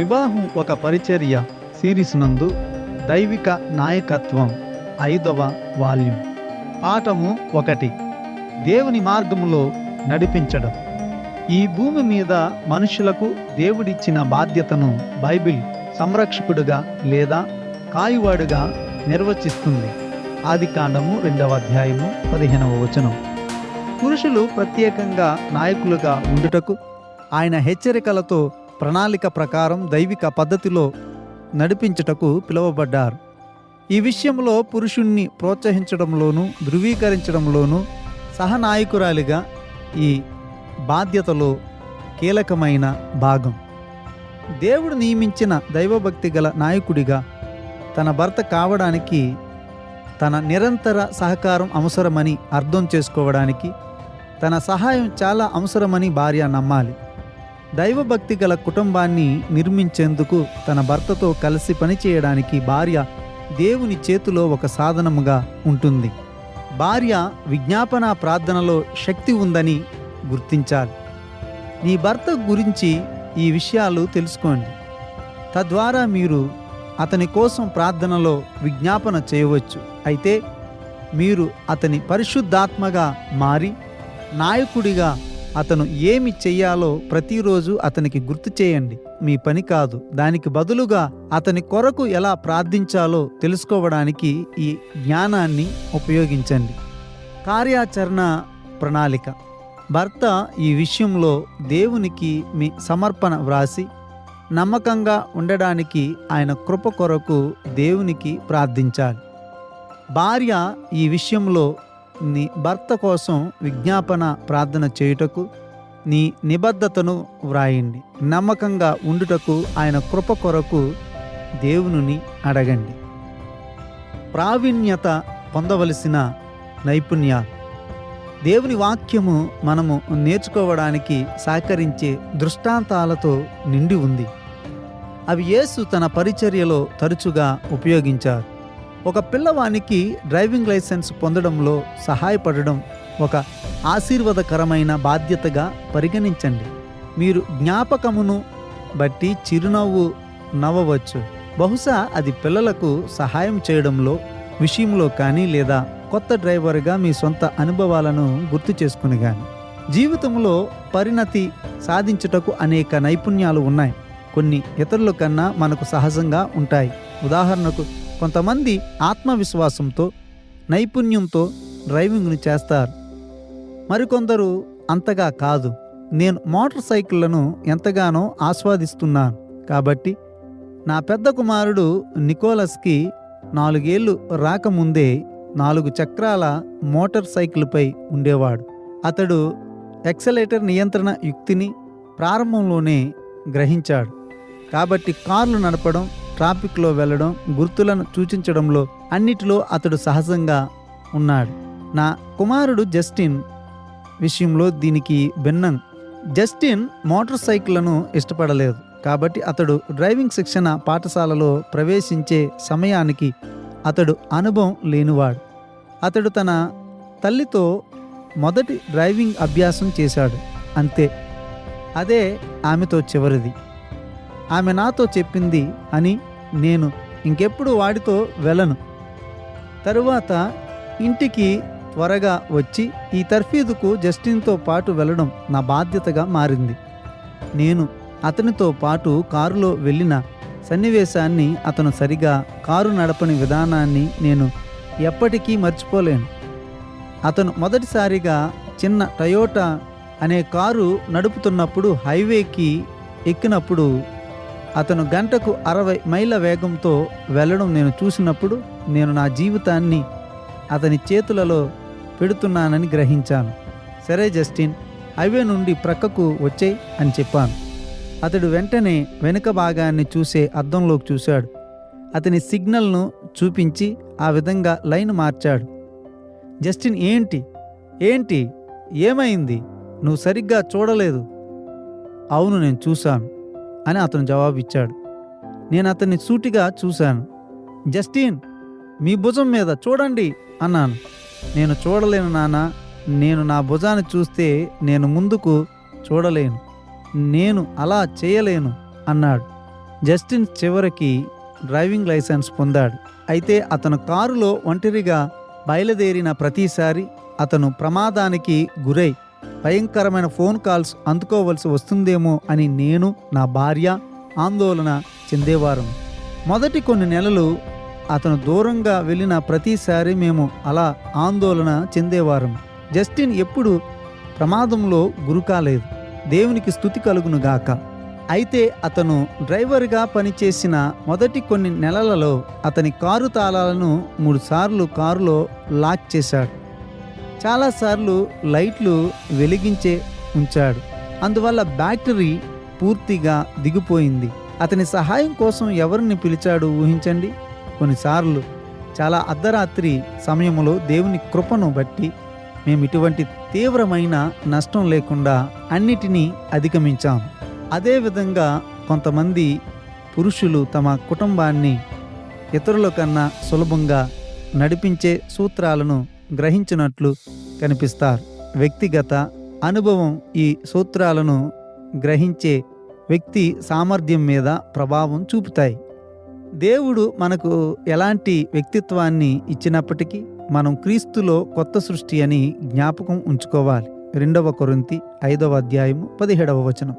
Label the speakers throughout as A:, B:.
A: వివాహం ఒక పరిచర్య సిరీస్ నందు దైవిక నాయకత్వం ఐదవ వాల్యూమ్. పాఠము ఒకటి. దేవుని మార్గములో నడిపించడం. ఈ భూమి మీద మనుషులకు దేవుడిచ్చిన బాధ్యతను బైబిల్ సంరక్షకుడుగా లేదా కాయువాడుగా నిర్వచిస్తుంది. ఆది కాండము రెండవ అధ్యాయము పదిహేనవ వచనం. పురుషులు ప్రత్యేకంగా నాయకులుగా ఉండుటకు ఆయన హెచ్చరికలతో ప్రణాళిక ప్రకారం దైవిక పద్ధతిలో నడిపించుటకు పిలువబడ్డారు. ఈ విషయంలో పురుషుణ్ణి ప్రోత్సహించడంలోనూ ధృవీకరించడంలోనూ సహనాయకురాలిగా ఈ బాధ్యతలో కీలకమైన భాగం. దేవుడు నియమించిన దైవభక్తి గల నాయకుడిగా తన భర్త కావడానికి తన నిరంతర సహకారం అవసరమని అర్థం చేసుకోవడానికి తన సహాయం చాలా అవసరమని భార్య నమ్మాలి. దైవభక్తి గల కుటుంబాన్ని నిర్మించేందుకు తన భర్తతో కలిసి పనిచేయడానికి భార్య దేవుని చేతిలో ఒక సాధనముగా ఉంటుంది. భార్య విజ్ఞాపన ప్రార్థనలో శక్తి ఉందని గుర్తించాలి. నీ భర్త గురించి ఈ విషయాలు తెలుసుకోండి. తద్వారా మీరు అతని కోసం ప్రార్థనలో విజ్ఞాపన చేయవచ్చు. అయితే మీరు అతని పరిశుద్ధాత్మగా మారి నాయకుడిగా అతను ఏమి చెయ్యాలో ప్రతిరోజు అతనికి గుర్తు చేయండి. మీ పని కాదు. దానికి బదులుగా అతని కొరకు ఎలా ప్రార్థించాలో తెలుసుకోవడానికి ఈ జ్ఞానాన్ని ఉపయోగించండి. కార్యాచరణ ప్రణాళిక. భర్త ఈ విషయంలో దేవునికి మీ సమర్పణ వ్రాసి నమ్మకంగా ఉండడానికి ఆయన కృప కొరకు దేవునికి ప్రార్థించాలి. భార్య ఈ విషయంలో నీ భర్త కోసం విజ్ఞాపన ప్రార్థన చేయుటకు నీ నిబద్ధతను వ్రాయండి. నమ్మకంగా ఉండుటకు ఆయన కృప కొరకు దేవుని అడగండి. ప్రావీణ్యత పొందవలసిన నైపుణ్యాలు దేవుని వాక్యము మనము నేర్చుకోవడానికి సహకరించే దృష్టాంతాలతో నిండి ఉంది. అవి యేసు తన పరిచర్యలో తరచుగా ఉపయోగించారు. ఒక పిల్లవానికి డ్రైవింగ్ లైసెన్స్ పొందడంలో సహాయపడడం ఒక ఆశీర్వాదకరమైన బాధ్యతగా పరిగణించండి. మీరు జ్ఞాపకమును బట్టి చిరునవ్వు నవ్వవచ్చు. బహుశా అది పిల్లలకు సహాయం చేయడంలో విషయంలో కానీ లేదా కొత్త డ్రైవర్గా మీ సొంత అనుభవాలను గుర్తు చేసుకుని కానీ జీవితంలో పరిణతి సాధించుటకు అనేక నైపుణ్యాలు ఉన్నాయి. కొన్ని ఇతరుల కన్నా మనకు సహజంగా ఉంటాయి. ఉదాహరణకు కొంతమంది ఆత్మవిశ్వాసంతో నైపుణ్యంతో డ్రైవింగ్ను చేస్తారు. మరికొందరు అంతగా కాదు. నేను మోటార్ సైకిళ్ళను ఎంతగానో ఆస్వాదిస్తున్నాను. కాబట్టి నా పెద్ద కుమారుడు నికోలస్కి నాలుగేళ్ళు రాకముందే నాలుగు చక్రాల మోటార్ సైకిల్పై ఉండేవాడు. అతడు ఎక్సలేటర్ నియంత్రణ యుక్తిని ప్రారంభంలోనే గ్రహించాడు. కాబట్టి కార్లు నడపడం ట్రాఫిక్లో వెళ్ళడం గుర్తులను సూచించడంలో అన్నిటిలో అతడు సహజంగా ఉన్నాడు. నా కుమారుడు జస్టిన్ విషయంలో దీనికి భిన్నం. జస్టిన్ మోటార్ సైకిళ్ళను ఇష్టపడలేదు. కాబట్టి అతడు డ్రైవింగ్ శిక్షణ పాఠశాలలో ప్రవేశించే సమయానికి అతడు అనుభవం లేనివాడు. అతడు తన తల్లితో మొదటి డ్రైవింగ్ అభ్యాసం చేశాడు. అంతే. అదే ఆమెతో చివరిది. ఆమె నాతో చెప్పింది అని నేను ఇంకెప్పుడు వాడితో వెళ్ళను. తరువాత ఇంటికి త్వరగా వచ్చి ఈ తర్ఫీదుకు జస్టిన్తో పాటు వెళ్ళడం నా బాధ్యతగా మారింది. నేను అతనితో పాటు కారులో వెళ్ళిన సన్నివేశాన్ని అతను సరిగా కారు నడపని విధానాన్ని నేను ఎప్పటికీ మర్చిపోలేను. అతను మొదటిసారిగా చిన్న టయోటా అనే కారు నడుపుతున్నప్పుడు హైవేకి ఎక్కినప్పుడు అతను గంటకు అరవై మైళ్ళ వేగంతో వెళ్ళడం నేను చూసినప్పుడు నేను నా జీవితాన్ని అతని చేతులలో పెడుతున్నానని గ్రహించాను. సరే జస్టిన్ హైవే నుండి ప్రక్కకు వచ్చేయ్ అని చెప్పాను. అతడు వెంటనే వెనుక భాగాన్ని చూసే అద్దంలోకి చూశాడు. అతని సిగ్నల్ను చూపించి ఆ విధంగా లైన్ మార్చాడు. జస్టిన్ ఏంటి? ఏంటి? ఏమైంది? నువ్వు సరిగ్గా చూడలేదు. అవును నేను చూశాను. అని అతను జవాబు ఇచ్చాడు నేను అతన్ని సూటిగా చూశాను. జస్టిన్ మీ భుజం మీద చూడండి అన్నాను. నేను చూడలేను నాన్న నేను నా భుజాన్ని చూస్తే నేను ముందుకు చూడలేను. నేను అలా చేయలేను అన్నాడు. జస్టిన్ చివరికి డ్రైవింగ్ లైసెన్స్ పొందాడు. అయితే అతను కారులో ఒంటరిగా బయలుదేరిన ప్రతిసారి అతను ప్రమాదానికి గురై భయంకరమైన ఫోన్ కాల్స్ అందుకోవలసి వస్తుందేమో అని నేను నా భార్య ఆందోళన చెందేవారం. మొదటి కొన్ని నెలలు అతను దూరంగా వెళ్ళిన ప్రతిసారి మేము అలా ఆందోళన చెందేవారం. జస్టిన్ ఎప్పుడు ప్రమాదంలో గురికాలేదు దేవునికి స్థుతి కలుగును గాక. అయితే అతను డ్రైవర్గా పనిచేసిన మొదటి కొన్ని నెలలలో అతని కారు తాళాలను మూడుసార్లు కారులో లాక్ చేశాడు. చాలాసార్లు లైట్లు వెలిగించే ఉంచాడు. అందువల్ల బ్యాటరీ పూర్తిగా దిగిపోయింది. అతని సహాయం కోసం ఎవరిని పిలిచాడు ఊహించండి? కొన్నిసార్లు చాలా అర్ధరాత్రి సమయంలో దేవుని కృపను బట్టి మేము ఇటువంటి తీవ్రమైన నష్టం లేకుండా అన్నిటినీ అధిగమించాం. అదేవిధంగా కొంతమంది పురుషులు తమ కుటుంబాన్ని ఇతరుల కన్నా సులభంగా నడిపించే సూత్రాలను గ్రహించినట్లు కనిపిస్తారు. వ్యక్తిగత అనుభవం ఈ సూత్రాలను గ్రహించే వ్యక్తి సామర్థ్యం మీద ప్రభావం చూపుతాయి. దేవుడు మనకు ఎలాంటి వ్యక్తిత్వాన్ని ఇచ్చినప్పటికీ మనం క్రీస్తులో కొత్త సృష్టి అని జ్ఞాపకం ఉంచుకోవాలి. రెండవ కొరింతి ఐదవ అధ్యాయము పదిహేడవ వచనం.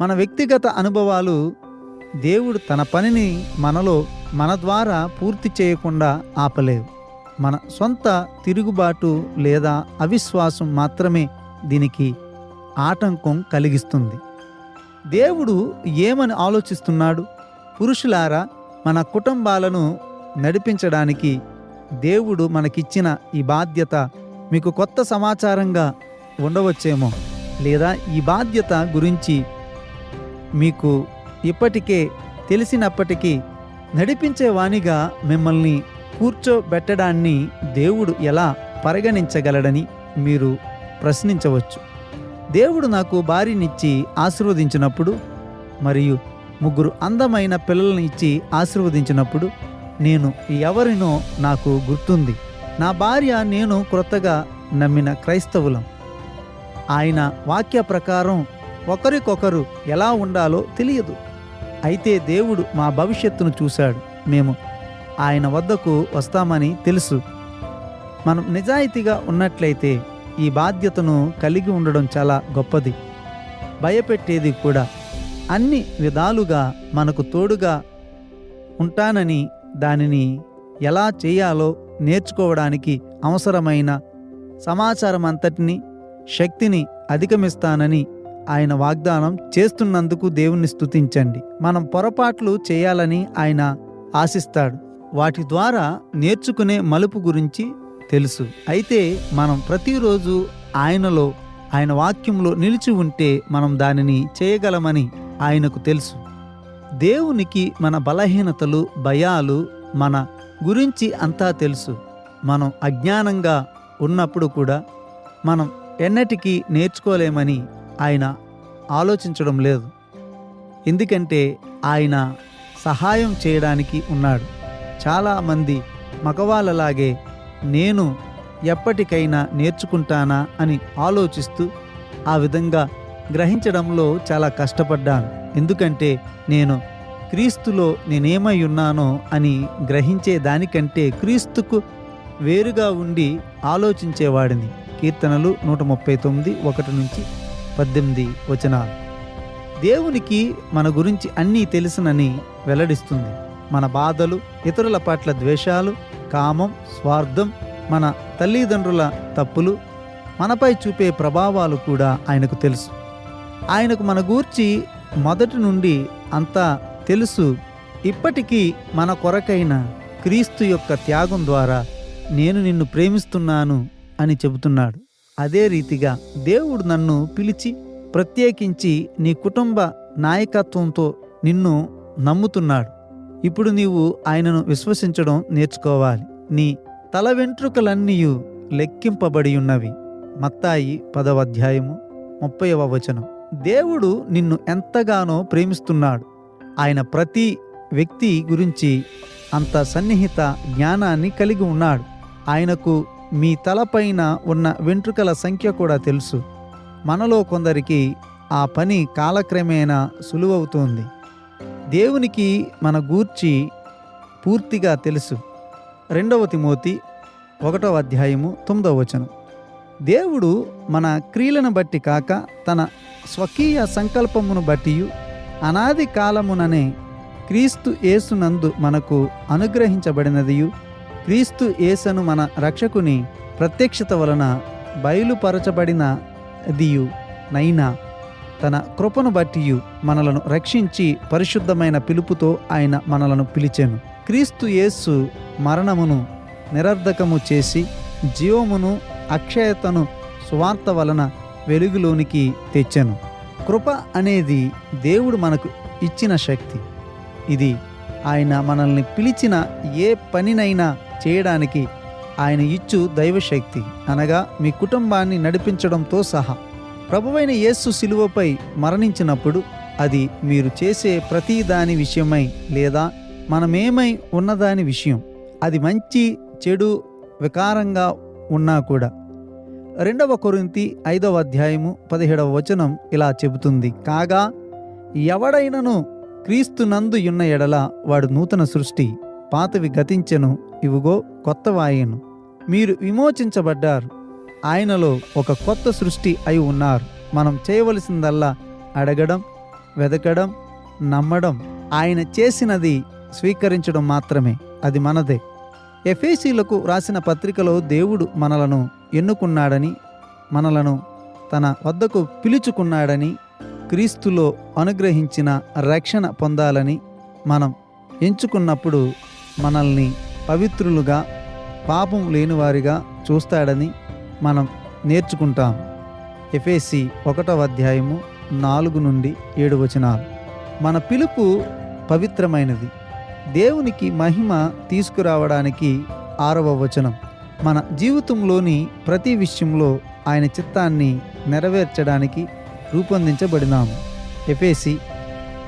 A: మన వ్యక్తిగత అనుభవాలు దేవుడు తన పనిని మనలో మన ద్వారా పూర్తి చేయకుండా ఆపలేవు. మన సొంత తిరుగుబాటు లేదా అవిశ్వాసం మాత్రమే దీనికి ఆటంకం కలిగిస్తుంది. దేవుడు ఏమని ఆలోచిస్తున్నాడు? పురుషులారా మన కుటుంబాలను నడిపించడానికి దేవుడు మనకిచ్చిన ఈ బాధ్యత మీకు కొత్త సమాచారంగా ఉండవచ్చేమో? లేదా ఈ బాధ్యత గురించి మీకు ఇప్పటికే తెలిసినప్పటికీ నడిపించేవాణిగా మిమ్మల్ని కూర్చోబెట్టడాన్ని దేవుడు ఎలా పరిగణించగలడని మీరు ప్రశ్నించవచ్చు. దేవుడు నాకు భార్యనిచ్చి ఆశీర్వదించినప్పుడు మరియు ముగ్గురు అందమైన పిల్లలను ఇచ్చి ఆశీర్వదించినప్పుడు నేను ఎవరినో నాకు గుర్తుంది. నా భార్య నేను క్రొత్తగా నమ్మిన క్రైస్తవులం. ఆయన వాక్య ప్రకారం ఒకరికొకరు ఎలా ఉండాలో తెలియదు. అయితే దేవుడు మా భవిష్యత్తును చూశాడు. మేము ఆయన వద్దకు వస్తామని తెలుసు. మనం నిజాయితీగా ఉన్నట్లయితే ఈ బాధ్యతను కలిగి ఉండడం చాలా గొప్పది. భయపెట్టేది కూడా. అన్ని విధాలుగా మనకు తోడుగా ఉంటానని దానిని ఎలా చేయాలో నేర్చుకోవడానికి అవసరమైన సమాచారం అంతటిని శక్తిని అధిగమిస్తానని ఆయన వాగ్దానం చేస్తున్నందుకు దేవుణ్ణి స్తుతించండి. మనం పొరపాట్లు చేయాలని ఆయన ఆశిస్తాడు. వాటి ద్వారా నేర్చుకునే మలుపు గురించి తెలుసు. అయితే మనం ప్రతిరోజు ఆయనలో ఆయన వాక్యంలో నిలిచి ఉంటే మనం దానిని చేయగలమని ఆయనకు తెలుసు. దేవునికి మన బలహీనతలు భయాలు మన గురించి అంతా తెలుసు. మనం అజ్ఞానంగా ఉన్నప్పుడు కూడా మనం ఎన్నటికీ నేర్చుకోలేమని ఆయన ఆలోచించడం లేదు. ఎందుకంటే ఆయన సహాయం చేయడానికి ఉన్నాడు. చాలామంది మగవాళ్ళలాగే నేను ఎప్పటికైనా నేర్చుకుంటానా అని ఆలోచిస్తూ ఆ విధంగా గ్రహించడంలో చాలా కష్టపడ్డాను. ఎందుకంటే నేను క్రీస్తులో నేనేమై ఉన్నానో అని గ్రహించే దానికంటే క్రీస్తుకు వేరుగా ఉండి ఆలోచించేవాడిని. కీర్తనలు నూట ముప్పై తొమ్మిది ఒకటి నుంచి పద్దెనిమిది వచనాలు. దేవునికి మన గురించి అన్నీ తెలుసునని వెల్లడిస్తుంది. మన బాధలు ఇతరుల పట్ల ద్వేషాలు కామం స్వార్థం మన తల్లిదండ్రుల తప్పులు మనపై చూపే ప్రభావాలు కూడా ఆయనకు తెలుసు. ఆయనకు మన గూర్చి మొదటి నుండి అంతా తెలుసు. ఇప్పటికీ మన కొరకైన క్రీస్తు యొక్క త్యాగం ద్వారా నేను నిన్ను ప్రేమిస్తున్నాను అని చెబుతున్నాడు. అదే రీతిగా దేవుడు నన్ను పిలిచి ప్రత్యేకించి నీ కుటుంబ నాయకత్వంతో నిన్ను నమ్ముతున్నాడు. ఇప్పుడు నీవు ఆయనను విశ్వసించడం నేర్చుకోవాలి. నీ తల వెంట్రుకలన్నీ లెక్కింపబడి ఉన్నవి. మత్తాయి పదవ అధ్యాయము ముప్పైవ వచనం. దేవుడు నిన్ను ఎంతగానో ప్రేమిస్తున్నాడు. ఆయన ప్రతి వ్యక్తి గురించి అంత సన్నిహిత జ్ఞానాన్ని కలిగి ఉన్నాడు. ఆయనకు మీ తలపైన ఉన్న వెంట్రుకల సంఖ్య కూడా తెలుసు. మనలో కొందరికి ఆ పని కాలక్రమేణా సులువవుతోంది. దేవునికి మన గూర్చి పూర్తిగా తెలుసు. రెండవ తిమోతి ఒకటవ అధ్యాయము తొమ్మిదవ వచనం. దేవుడు మన క్రియలను బట్టి కాక తన స్వకీయ సంకల్పమును బట్టి అనాది కాలముననే క్రీస్తు యేసునందు మనకు అనుగ్రహించబడినదియు. క్రీస్తు యేసను మన రక్షకుని ప్రత్యక్షత వలన బయలుపరచబడినదియు నైనా. తన కృపను బట్టి మనలను రక్షించి పరిశుద్ధమైన పిలుపుతో ఆయన మనలను పిలిచెను. క్రీస్తు యేసు మరణమును నిరర్ధకము చేసి జీవమును అక్షయతను సువార్త వలన వెలుగులోనికి తెచ్చెను. కృప అనేది దేవుడు మనకు ఇచ్చిన శక్తి. ఇది ఆయన మనల్ని పిలిచిన ఏ పనినైనా చేయడానికి ఆయన ఇచ్చు దైవశక్తి. అనగా మీ కుటుంబాన్ని నడిపించడంతో సహా. ప్రభువైన యేసు శిలువపై మరణించినప్పుడు అది మీరు చేసే ప్రతి దాని విషయమై లేదా మనమేమై ఉన్నదాని విషయం. అది మంచి చెడు వికారంగా ఉన్నా కూడా. రెండవ కొరింతి ఐదవ అధ్యాయము పదిహేడవ వచనం ఇలా చెబుతుంది. కాగా ఎవడైనను క్రీస్తు నందు ఉన్న ఎడల వాడు నూతన సృష్టి పాతవి గతించెను ఇవిగో కొత్తవాయను. మీరు విమోచించబడ్డారు. ఆయనలో ఒక కొత్త సృష్టి అయి ఉన్నారు. మనం చేయవలసిందల్లా అడగడం వెదకడం నమ్మడం. ఆయన చేసినది స్వీకరించడం మాత్రమే. అది మనదే. ఎఫేసీలకు రాసిన పత్రికలో దేవుడు మనలను ఎన్నుకున్నాడని మనలను తన వద్దకు పిలుచుకున్నాడని క్రీస్తులో అనుగ్రహించిన రక్షణ పొందాలని మనం ఎంచుకున్నప్పుడు మనల్ని పవిత్రులుగా పాపం లేనివారిగా చూస్తాడని మనం నేర్చుకుంటాం. ఎఫేసి ఒకటవ అధ్యాయము నాలుగు నుండి ఏడు వచనాలు. మన పిలుపు పవిత్రమైనది. దేవునికి మహిమ తీసుకురావడానికి ఆరవ వచనం. మన జీవితంలోని ప్రతి విషయంలో ఆయన చిత్తాన్ని నెరవేర్చడానికి రూపొందించబడినాము ఎఫేసి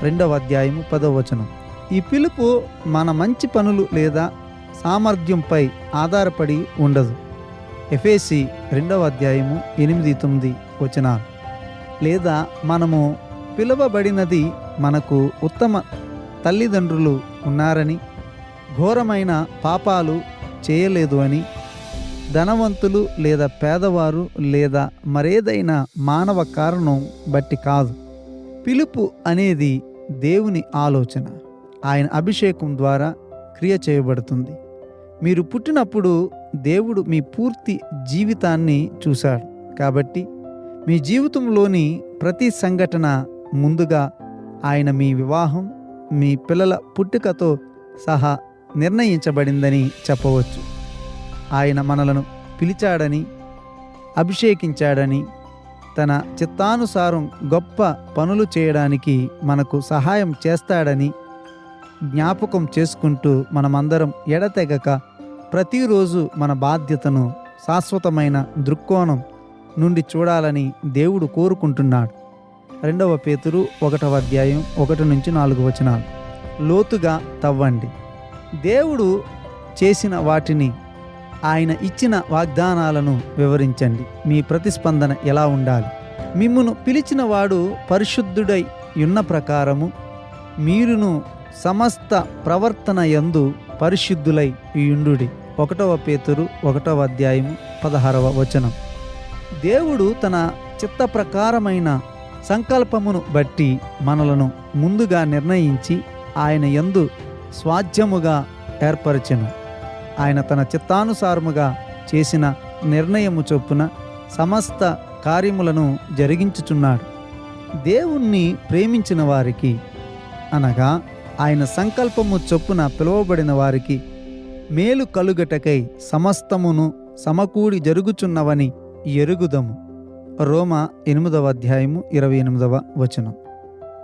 A: రెండవ అధ్యాయము పదవ వచనం. ఈ పిలుపు మన మంచి పనులు లేదా సామర్థ్యంపై ఆధారపడి ఉండదు. ఎఫేసి రెండవ అధ్యాయము ఎనిమిది తొమ్మిది వచనాలు. లేదా మనము పిలువబడినది మనకు ఉత్తమ తల్లిదండ్రులు ఉన్నారని ఘోరమైన పాపాలు చేయలేదు అని ధనవంతులు లేదా పేదవారు లేదా మరేదైనా మానవ కారణం బట్టి కాదు. పిలుపు అనేది దేవుని ఆలోచన. ఆయన అభిషేకం ద్వారా క్రియ చేయబడుతుంది. మీరు పుట్టినప్పుడు దేవుడు మీ పూర్తి జీవితాన్ని చూశాడు. కాబట్టి మీ జీవితంలోని ప్రతి సంఘటన ముందుగా ఆయన మీ వివాహం మీ పిల్లల పుట్టుకతో సహా నిర్ణయించబడిందని చెప్పవచ్చు. ఆయన మనలను పిలిచాడని అభిషేకించాడని తన చిత్తానుసారం గొప్ప పనులు చేయడానికి మనకు సహాయం చేస్తాడని జ్ఞాపకం చేసుకుంటూ మనమందరం ఎడతెగక ప్రతిరోజు మన బాధ్యతను శాశ్వతమైన దృక్కోణం నుండి చూడాలని దేవుడు కోరుకుంటున్నాడు. రెండవ పేతురు ఒకటవ అధ్యాయం ఒకటి నుంచి నాలుగు వచనాలు. లోతుగా తవ్వండి. దేవుడు చేసిన వాటిని ఆయన ఇచ్చిన వాగ్దానాలను వివరించండి. మీ ప్రతిస్పందన ఎలా ఉండాలి? మిమ్మును పిలిచిన వాడు పరిశుద్ధుడై ఉన్న ప్రకారము మీరును సమస్త ప్రవర్తన యందు పరిశుద్ధులై యుండుడి ఒకటవ పేతురు ఒకటవ అధ్యాయము పదహారవ వచనం. దేవుడు తన చిత్త ప్రకారమైన సంకల్పమును బట్టి మనలను ముందుగా నిర్ణయించి ఆయన యందు స్వాధ్యముగా ఏర్పరచెను. ఆయన తన చిత్తానుసారముగా చేసిన నిర్ణయము చొప్పున సమస్త కార్యములను జరిగించుచున్నాడు. దేవుణ్ణి ప్రేమించిన వారికి అనగా ఆయన సంకల్పము చొప్పున పిలువబడిన వారికి మేలు కలుగటకై సమస్తమును సమకూడి జరుగుచున్నవని ఎరుగుదము. రోమ ఎనిమిదవ అధ్యాయము ఇరవై ఎనిమిదవ వచనం.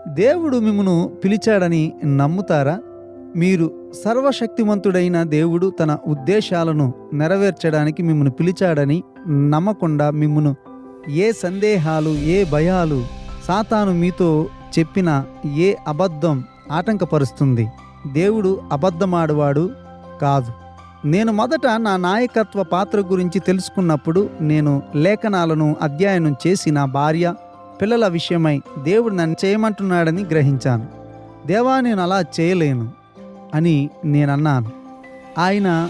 A: దేవుడు మిమ్మును పిలిచాడని నమ్ముతారా? మీరు సర్వశక్తిమంతుడైన దేవుడు తన ఉద్దేశాలను నెరవేర్చడానికి మిమ్మను పిలిచాడని నమ్మకుండా మిమ్మను ఏ సందేహాలు ఏ భయాలు సాతాను మీతో చెప్పిన ఏ అబద్ధం ఆటంకపరుస్తుంది? దేవుడు అబద్ధమాడువాడు కాదు. నేను మొదట నా నాయకత్వ పాత్ర గురించి తెలుసుకున్నప్పుడు నేను లేఖనాలను అధ్యయనం చేసి నా భార్య పిల్లల విషయమై దేవుడు నన్ను చేయమంటున్నాడని గ్రహించాను. దేవా నేను అలా చేయలేను అని నేనన్నాను. ఆయన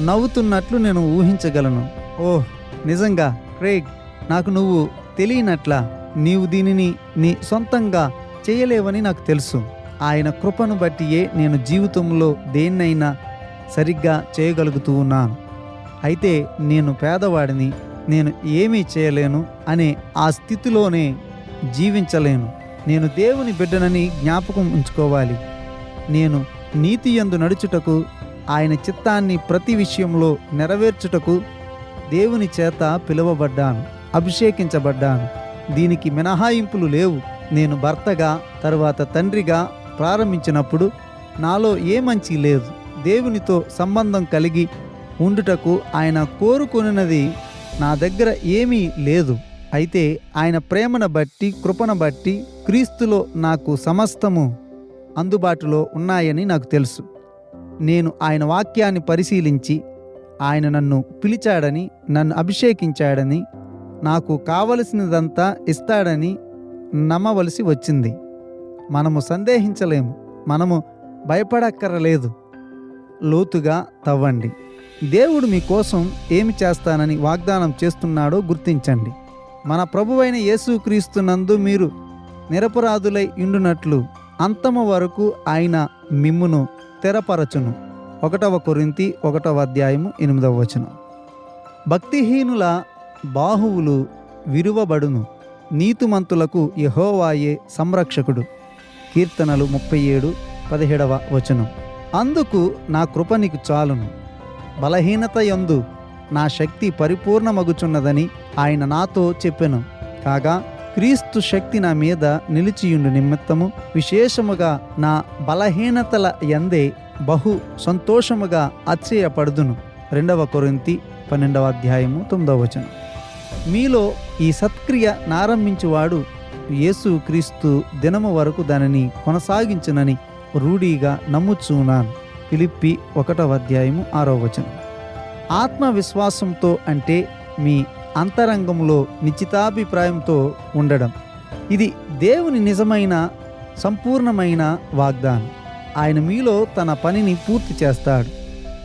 A: నవ్వుతున్నట్లు నేను ఊహించగలను. ఓహ్ నిజంగా క్రేగ్ నాకు నువ్వు తెలియనట్లా నీవు దీనిని నీ సొంతంగా చేయలేవని నాకు తెలుసు. ఆయన కృపను బట్టియే నేను జీవితంలో దేన్నైనా సరిగ్గా చేయగలుగుతూ ఉన్నాను. అయితే నేను పేదవాడిని నేను ఏమీ చేయలేను అనే ఆ స్థితిలోనే జీవించలేను. నేను దేవుని బిడ్డనని జ్ఞాపకం ఉంచుకోవాలి. నేను నీతి యందు నడుచుటకు ఆయన చిత్తాన్ని ప్రతి విషయంలో నెరవేర్చుటకు దేవుని చేత పిలువబడ్డాను అభిషేకించబడ్డాను. దీనికి మినహాయింపులు లేవు. నేను భర్తగా తరువాత తండ్రిగా ప్రారంభించినప్పుడు నాలో ఏ మంచి లేదు. దేవునితో సంబంధం కలిగి ఉండుటకు ఆయన కోరుకొనినది నా దగ్గర ఏమీ లేదు. అయితే ఆయన ప్రేమను బట్టి కృపను బట్టి క్రీస్తులో నాకు సమస్తము అందుబాటులో ఉన్నాయని నాకు తెలుసు. నేను ఆయన వాక్యాన్ని పరిశీలించి ఆయన నన్ను పిలిచాడని నన్ను అభిషేకించాడని నాకు కావలసినదంతా ఇస్తాడని నమ్మవలసి వచ్చింది. మనము సందేహించలేము. మనము భయపడక్కరలేదు. లోతుగా తవ్వండి. దేవుడు మీకోసం ఏమి చేస్తానని వాగ్దానం చేస్తున్నాడో గుర్తించండి. మన ప్రభువైన యేసుక్రీస్తునందు మీరు నిరపరాధులై ఉండునట్లు అంతము వరకు ఆయన మిమ్మును తెరపరచును. ఒకటవ కొరింతి ఒకటవ అధ్యాయము ఎనిమిదవ వచనం. భక్తిహీనుల బాహువులు విరువబడును. నీతిమంతులకు యహోవాయే సంరక్షకుడు. కీర్తనలు ముప్పై ఏడు పదిహేడవ వచనం. అందుకు నా కృప నీకు చాలును. బలహీనత యందు నా శక్తి పరిపూర్ణమగుచున్నదని ఆయన నాతో చెప్పెను. కాగా క్రీస్తు శక్తి నా మీద నిలిచియుండు నిమిత్తము విశేషముగా నా బలహీనతల యందే బహు సంతోషముగా అచ్చయపడుదును రెండవ కొరింతి పన్నెండవ అధ్యాయము తొమ్మిదవ వచనం. మీలో ఈ సత్క్రియ నారంభించువాడు యేసు క్రీస్తు దినము వరకు దానిని కొనసాగించునని రూఢీగా నమ్ముచున్నాను పిలిప్పి ఒకటవ అధ్యాయము ఆరో వచనం. ఆత్మవిశ్వాసంతో అంటే మీ అంతరంగంలో నిశ్చితాభిప్రాయంతో ఉండడం. ఇది దేవుని నిజమైన సంపూర్ణమైన వాగ్దానం. ఆయన మీలో తన పనిని పూర్తి చేస్తాడు.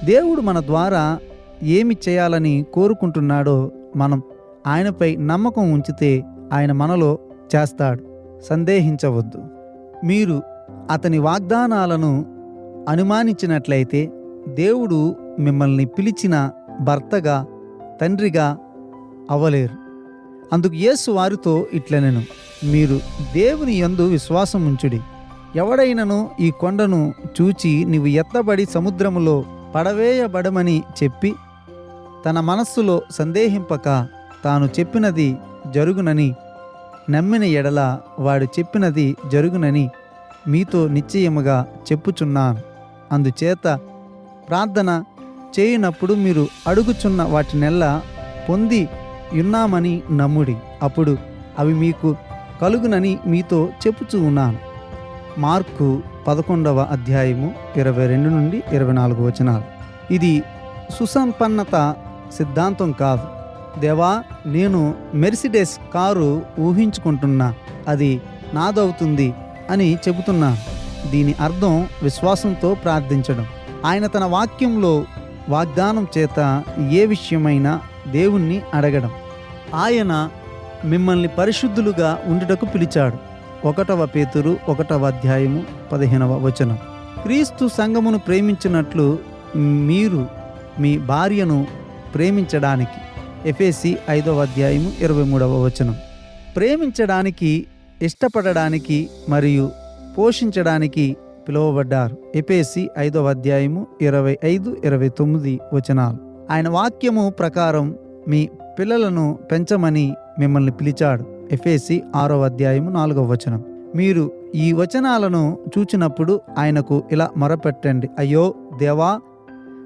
A: దేవుడు మన ద్వారా ఏమి చేయాలని కోరుకుంటున్నాడో మనం ఆయనపై నమ్మకం ఉంచితే ఆయన మనలో చేస్తాడు. సందేహించవద్దు. మీరు అతని వాగ్దానాలను అనుమానించినట్లయితే దేవుడు మిమ్మల్ని పిలిచిన భర్తగా తండ్రిగా అవ్వలేరు అందుకు యేసు వారితో ఇట్లనెను మీరు దేవుని యందు విశ్వాసం ఉంచుడి. ఎవడైనను ఈ కొండను చూచి నీవు ఎత్తబడి సముద్రములో పడవేయబడమని చెప్పి తన మనస్సులో సందేహింపక తాను చెప్పినది జరుగునని నమ్మిన ఎడల వాడు చెప్పినది జరుగునని మీతో నిశ్చయముగా చెప్పుచున్నాను. అందుచేత ప్రార్థన చేయనప్పుడు మీరు అడుగుచున్న వాటినెల్లా పొంది ఉన్నామని నమ్ముడి. అప్పుడు అవి మీకు కలుగునని మీతో చెప్పుచూ ఉన్నాను. మార్కు పదకొండవ అధ్యాయము ఇరవై రెండు నుండి ఇరవై నాలుగు వచనాలు. ఇది సుసంపన్నత సిద్ధాంతం కాదు. దేవా నేను మెర్సిడెస్ కారు ఊహించుకుంటున్నా. అది నాదవుతుంది. అని చెబుతున్నాను దీని అర్థం విశ్వాసంతో ప్రార్థించడం. ఆయన తన వాక్యంలో వాగ్దానం చేత ఏ విషయమైనా దేవుణ్ణి అడగడం. ఆయన మిమ్మల్ని పరిశుద్ధులుగా ఉండుటకు పిలిచాడు. ఒకటవ పేతురు ఒకటవ అధ్యాయము పదిహేనవ వచనం. క్రీస్తు సంఘమును ప్రేమించినట్లు మీరు మీ భార్యను ప్రేమించడానికి. ఎఫేసి ఐదవ అధ్యాయము ఇరవై మూడవ వచనం. ప్రేమించడానికి ఇష్టపడడానికి మరియు పోషించడానికి పిలువబడ్డారు. ఎపేసి ఐదవ అధ్యాయము ఇరవై ఐదు ఇరవై తొమ్మిది వచనాలు. ఆయన వాక్యము ప్రకారం మీ పిల్లలను పెంచమని మిమ్మల్ని పిలిచాడు. ఎఫేసి ఆరో అధ్యాయము నాలుగవ వచనం. మీరు ఈ వచనాలను చూచినప్పుడు ఆయనకు ఇలా మొరపెట్టండి. అయ్యో దేవా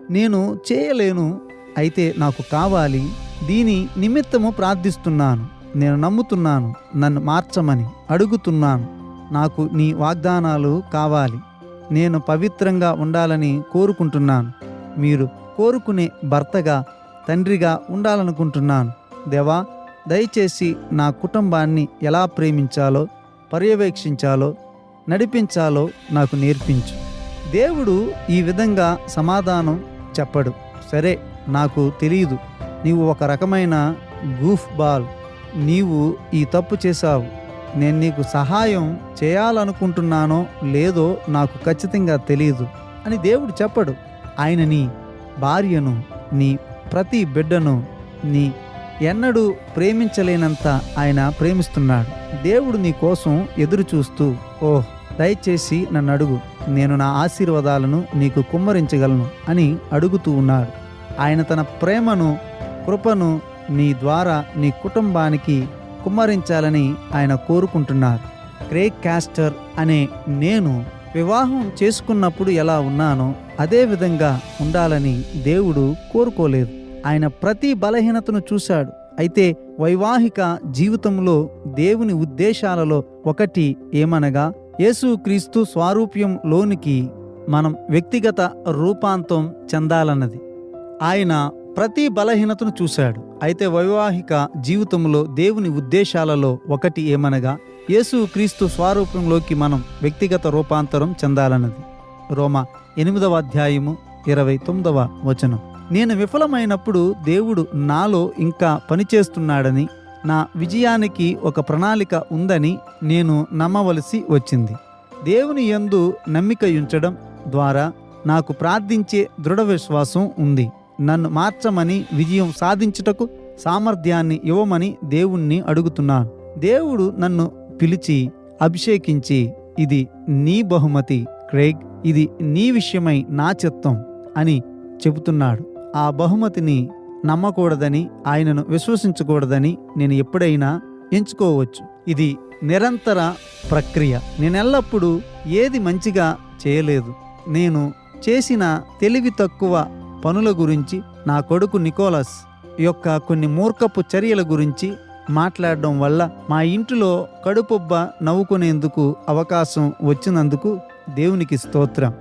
A: నేను చేయలేను. అయితే నాకు కావాలి. దీని నిమిత్తము ప్రార్థిస్తున్నాను. నేను నమ్ముతున్నాను నన్ను మార్చమని అడుగుతున్నాను. నాకు నీ వాగ్దానాలు కావాలి. నేను పవిత్రంగా ఉండాలని కోరుకుంటున్నాను. మీరు కోరుకునే భర్తగా తండ్రిగా ఉండాలనుకుంటున్నాను. దేవా దయచేసి నా కుటుంబాన్ని ఎలా ప్రేమించాలో పర్యవేక్షించాలో నడిపించాలో నాకు నేర్పించు. దేవుడు ఈ విధంగా సమాధానం చెప్పడు. సరే నాకు తెలియదు నీవు ఒక రకమైన గూఫ్ బాల్ నీవు ఈ తప్పు చేశావు. నేను నీకు సహాయం చేయాలనుకుంటున్నానో లేదో నాకు ఖచ్చితంగా తెలియదు అని దేవుడు చెప్పడు. ఆయన నీ భార్యను నీ ప్రతి బిడ్డను నీ ఎన్నడూ ప్రేమించలేనంత ఆయన ప్రేమిస్తున్నాడు. దేవుడు నీ కోసం ఎదురు చూస్తూ ఓహ్ దయచేసి నన్ను అడుగు. నేను నా ఆశీర్వాదాలను నీకు కుమ్మరించగలను అని అడుగుతూ ఉన్నాడు. ఆయన తన ప్రేమను కృపను నీ ద్వారా నీ కుటుంబానికి కుమ్మరించాలని ఆయన కోరుకుంటున్నారు. క్రేక్ క్యాస్టర్ అనే నేను వివాహం చేసుకున్నప్పుడు ఎలా ఉన్నానో అదే విధంగా ఉండాలని దేవుడు కోరుకోలేదు. ఆయన ప్రతి బలహీనతను చూశాడు. అయితే వైవాహిక జీవితంలో దేవుని ఉద్దేశాలలో ఒకటి ఏమనగా యేసుక్రీస్తు స్వారూప్యం లోనికి మనం వ్యక్తిగత రూపాంతం చెందాలన్నది. ఆయన ప్రతి బలహీనతను చూశాడు. అయితే వైవాహిక జీవితంలో దేవుని ఉద్దేశాలలో ఒకటి ఏమనగా యేసు క్రీస్తు స్వరూపంలోకి మనం వ్యక్తిగత రూపాంతరం చెందాలన్నది. రోమ ఎనిమిదవ అధ్యాయము ఇరవై తొమ్మిదవ వచనం. నేను విఫలమైనప్పుడు దేవుడు నాలో ఇంకా పనిచేస్తున్నాడని నా విజయానికి ఒక ప్రణాళిక ఉందని నేను నమ్మవలసి వచ్చింది. దేవుని యందు నమ్మిక ఉంచడం ద్వారా నాకు ప్రార్థించే దృఢ విశ్వాసం ఉంది. నన్ను మార్చమని విజయం సాధించుటకు సామర్థ్యాన్ని ఇవ్వమని దేవుణ్ణి అడుగుతున్నాను దేవుడు నన్ను పిలిచి అభిషేకించి ఇది నీ బహుమతి క్రేగ్ ఇది నీ విషయమై నా చిత్తం అని చెబుతున్నాడు. ఆ బహుమతిని నమ్మకూడదని ఆయనను విశ్వసించకూడదని నేను ఎప్పుడైనా ఎంచుకోవచ్చు. ఇది నిరంతర ప్రక్రియ. నేనెల్లప్పుడూ ఏది మంచిగా చేయలేదు. నేను చేసిన తెలివి తక్కువ పనుల గురించి నా కొడుకు నికోలస్ యొక్క కొన్ని మూర్ఖపు చర్యల గురించి మాట్లాడడం వల్ల మా ఇంటిలో కడుపుబ్బ నవ్వుకునేందుకు అవకాశం వచ్చినందుకు దేవునికి స్తోత్రం.